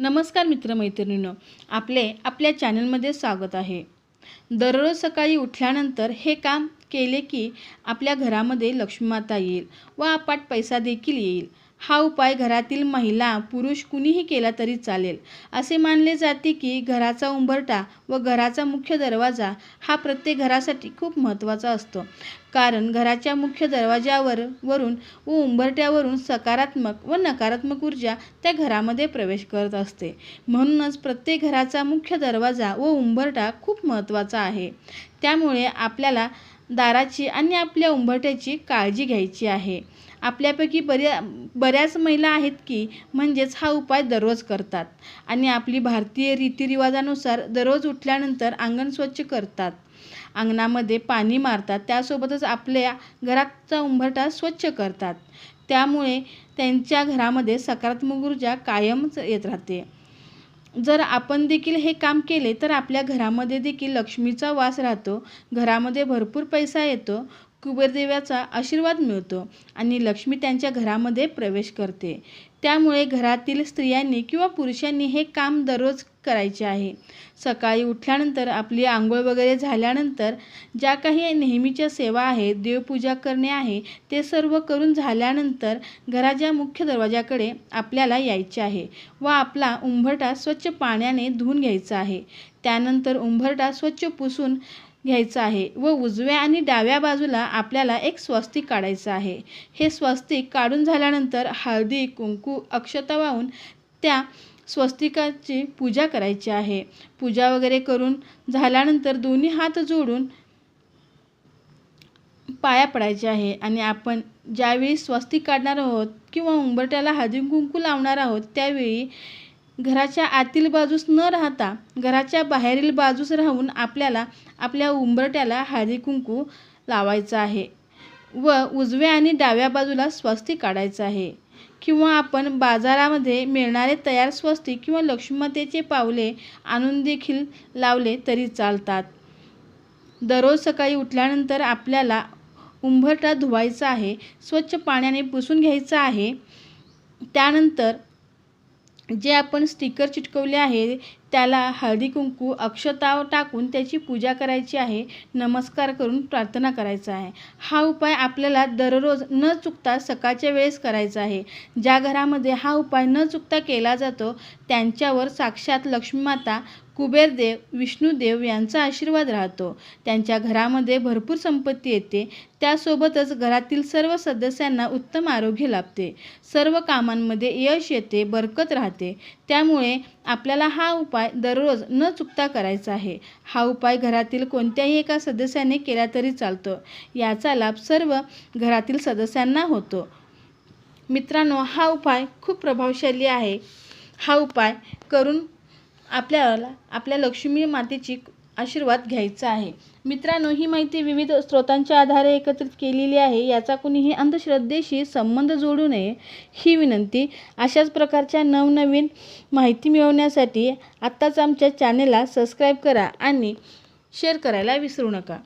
नमस्कार मित्रमैत्रिणींनो आपले आपल्या चॅनलमध्ये स्वागत आहे. दररोज सकाळी उठल्यानंतर हे काम केले की आपल्या घरामध्ये लक्ष्मीमाता येईल व आपाट पैसा देखील येईल. हा उपाय घरातील महिला पुरुष कुणीही केला तरी चालेल. असे मानले जाते की घराचा उंबरटा व घराचा मुख्य दरवाजा हा प्रत्येक घरासाठी खूप महत्त्वाचा असतो. कारण घराच्या मुख्य दरवाजावर वरून व उंबरट्यावरून सकारात्मक व नकारात्मक ऊर्जा त्या घरामध्ये प्रवेश करत असते. म्हणूनच प्रत्येक घराचा मुख्य दरवाजा व उंबरटा खूप महत्त्वाचा आहे. त्यामुळे आपल्याला दाराची आणि आपल्या उंबरट्याची काळजी घ्यायची आहे. आपल्यापैकी बऱ्या बऱ्याच महिला आहेत की म्हणजेच हा उपाय दररोज करतात. आणि आपली भारतीय रीतिरिवाजानुसार दररोज उठल्यानंतर अंगण स्वच्छ करतात. अंगणामध्ये पाणी मारतात त्यासोबतच आपल्या घराचा उंबरठा स्वच्छ करतात. त्यामुळे त्यांच्या घरामध्ये सकारात्मक ऊर्जा कायमच येत राहते. जर आपण देखील हे काम केले तर आपल्या घरामध्ये देखील लक्ष्मीचा वास राहतो. घरामध्ये भरपूर पैसा येतो. कुबेरदेवाचा आशीर्वाद मिळतो आणि लक्ष्मी त्यांच्या घरामध्ये प्रवेश करते. त्यामुळे घरातील स्त्रियांनी किंवा पुरुषांनी हे काम दररोज करायचे आहे. सकाळी उठल्यानंतर आपली आंघोळ वगैरे झाल्यानंतर ज्या काही नेहमीच्या सेवा आहेत देवपूजा करणे आहे ते सर्व करून झाल्यानंतर घराच्या मुख्य दरवाजाकडे आपल्याला यायचे आहे व आपला उंबरठा स्वच्छ पाण्याने धुवून घ्यायचा आहे. त्यानंतर उंबरठा स्वच्छ पुसून घ्यायचं आहे व उजव्या आणि डाव्या बाजूला आपल्याला एक स्वस्तिक काढायचं आहे. हे स्वस्तिक काढून झाल्यानंतर हळदी कुंकू अक्षता वाहून त्या स्वस्तिकाची पूजा करायची आहे. पूजा वगैरे करून झाल्यानंतर दोन्ही हात जोडून पाया पडायचे आहे आणि आपण ज्यावेळी स्वस्तिक काढणार आहोत किंवा उंबरट्याला हळदी कुंकू लावणार आहोत त्यावेळी घराच्या आतील बाजूस न राहता घराच्या बाहेरील बाजूस राहून आपल्याला आपल्या उंबरट्याला हळदी कुंकू लावायचं आहे व उजव्या आणि डाव्या बाजूला स्वस्तिक काढायचं आहे. किंवा आपण बाजारामध्ये मिळणारे तयार स्वस्तिक किंवा लक्ष्मीमातेचे पावले आणून देखील लावले तरी चालतात. दररोज सकाळी उठल्यानंतर आपल्याला उंबरटा धुवायचा आहे स्वच्छ पाण्याने पुसून घ्यायचं आहे. त्यानंतर जे आपण स्टिकर चिटकवले आहे त्याला हळदी कुंकू अक्षता टाकून त्याची पूजा करायची आहे. नमस्कार करून प्रार्थना करायचा आहे. हा उपाय आपल्याला दररोज न चुकता सकाळच्या वेळेस करायचा आहे. ज्या घरामध्ये हा उपाय न चुकता केला जातो त्यांच्यावर साक्षात लक्ष्मीमाता कुबेरदेव विष्णुदेव यांचा आशीर्वाद राहतो. त्यांच्या घरामध्ये भरपूर संपत्ती येते. त्यासोबतच घरातील सर्व सदस्यांना उत्तम आरोग्य लाभते. सर्व कामांमध्ये यश येते बरकत राहते. त्यामुळे आपल्याला हा उपाय दररोज न चुकता करायचा आहे. हा उपाय घरातील कोणत्याही एका सदस्याने केला तरी चालतो. याचा लाभ सर्व घरातील सदस्यांना होतो. मित्रांनो हा उपाय खूप प्रभावशाली आहे. हा उपाय करून आपल्याला आपल्या लक्ष्मी मातेची आशीर्वाद घ्यायचा आहे. मित्रांनो ही माहिती विविध स्रोतांच्या आधारे एकत्रित केलेली आहे. याचा कुणीही अंधश्रद्धेशी संबंध जोडू नये ही विनंती. अशाच प्रकारच्या नवनवीन माहिती मिळवण्यासाठी आत्ताच आमच्या चॅनेलला सबस्क्राईब करा आणि शेअर करायला विसरू नका.